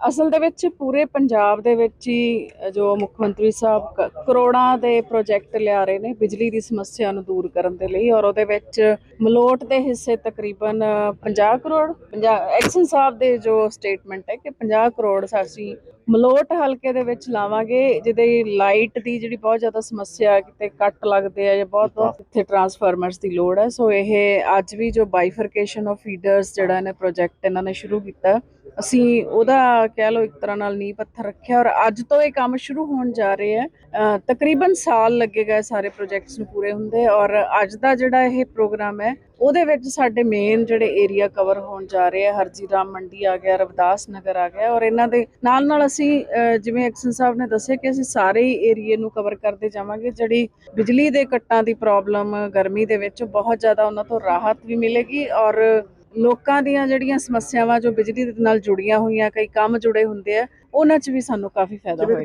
ਅਸਲ ਦੇ ਵਿੱਚ ਪੂਰੇ ਪੰਜਾਬ ਦੇ ਵਿੱਚ ਹੀ ਜੋ ਮੁੱਖ ਮੰਤਰੀ ਸਾਹਿਬ ਕ- ਕਰੋੜਾਂ ਦੇ ਪ੍ਰੋਜੈਕਟ ਲਿਆ ਰਹੇ ਨੇ ਬਿਜਲੀ ਦੀ ਸਮੱਸਿਆ ਨੂੰ ਦੂਰ ਕਰਨ ਦੇ ਲਈ ਔਰ ਉਹਦੇ ਵਿੱਚ ਮਲੋਟ ਦੇ ਹਿੱਸੇ ਤਕਰੀਬਨ 50 ਕਰੋੜ 50 ਐਕਸ਼ਨ ਸਾਹਿਬ ਦੇ ਜੋ ਸਟੇਟਮੈਂਟ ਹੈ ਕਿ 50 ਕਰੋੜ ਅਸੀਂ ਮਲੋਟ ਹਲਕੇ ਦੇ ਵਿੱਚ ਲਾਵਾਂਗੇ ਜਿਹਦੇ ਲਾਈਟ ਦੀ ਜਿਹੜੀ ਬਹੁਤ ਜ਼ਿਆਦਾ ਸਮੱਸਿਆ ਹੈ, ਕਿਤੇ ਕੱਟ ਲੱਗਦੇ ਆ ਜਾਂ ਬਹੁਤ ਇੱਥੇ ਟਰਾਂਸਫਾਰਮਰਸ ਦੀ ਲੋੜ ਹੈ ਸੋ ਇਹ ਅੱਜ ਵੀ ਜੋ ਬਾਈਫਰਕੇਸ਼ਨ ਆਫ ਫੀਡਰਸ ਜਿਹੜਾ ਇਹਨੇ ਪ੍ਰੋਜੈਕਟ ਇਹਨਾਂ ਨੇ ਸ਼ੁਰੂ ਕੀਤਾ ਅਸੀਂ ਉਹਦਾ ਕਹਿ ਲਓ ਇੱਕ ਤਰ੍ਹਾਂ ਨਾਲ ਨੀਂਹ ਪੱਥਰ ਰੱਖਿਆ ਔਰ ਅੱਜ ਤੋਂ ਇਹ ਕੰਮ ਸ਼ੁਰੂ ਹੋਣ ਜਾ ਰਹੇ ਹੈ। ਤਕਰੀਬਨ ਸਾਲ ਲੱਗੇਗਾ ਇਹ ਸਾਰੇ ਪ੍ਰੋਜੈਕਟਸ ਨੂੰ ਪੂਰੇ ਹੁੰਦੇ ਔਰ ਅੱਜ ਦਾ ਜਿਹੜਾ ਇਹ ਪ੍ਰੋਗਰਾਮ ਹੈ, ਉਹਦੇ ਵਿੱਚ ਸਾਡੇ ਮੇਨ ਜਿਹੜੇ ਏਰੀਆ ਕਵਰ ਹੋਣ ਜਾ ਰਹੇ ਆ ਹਰਜੀ ਰਾਮ ਮੰਡੀ ਆ ਗਿਆ, ਰਵਿਦਾਸ ਨਗਰ ਆ ਗਿਆ ਔਰ ਇਹਨਾਂ ਦੇ ਨਾਲ ਨਾਲ ਅਸੀਂ ਜਿਵੇਂ ਐਕਸ਼ਨ ਸਾਹਿਬ ਨੇ ਦੱਸਿਆ ਕਿ ਅਸੀਂ ਸਾਰੇ ਹੀ ਏਰੀਏ ਨੂੰ ਕਵਰ ਕਰਦੇ ਜਾਵਾਂਗੇ, ਜਿਹੜੀ ਬਿਜਲੀ ਦੇ ਕੱਟਾਂ ਦੀ ਪ੍ਰੋਬਲਮ ਗਰਮੀ ਦੇ ਵਿੱਚ ਬਹੁਤ ਜ਼ਿਆਦਾ ਉਹਨਾਂ ਤੋਂ ਰਾਹਤ ਵੀ ਮਿਲੇਗੀ ਔਰ ਲੋਕਾਂ ਦੀਆਂ ਜਿਹੜੀਆਂ ਸਮੱਸਿਆਵਾਂ ਜੋ ਬਿਜਲੀ ਦੇ ਨਾਲ ਜੁੜੀਆਂ ਹੋਈਆਂ ਕਈ ਕੰਮ ਜੁੜੇ ਹੁੰਦੇ ਆ ਉਹਨਾਂ 'ਚ ਵੀ ਸਾਨੂੰ ਕਾਫੀ ਫਾਇਦਾ ਹੋਏਗਾ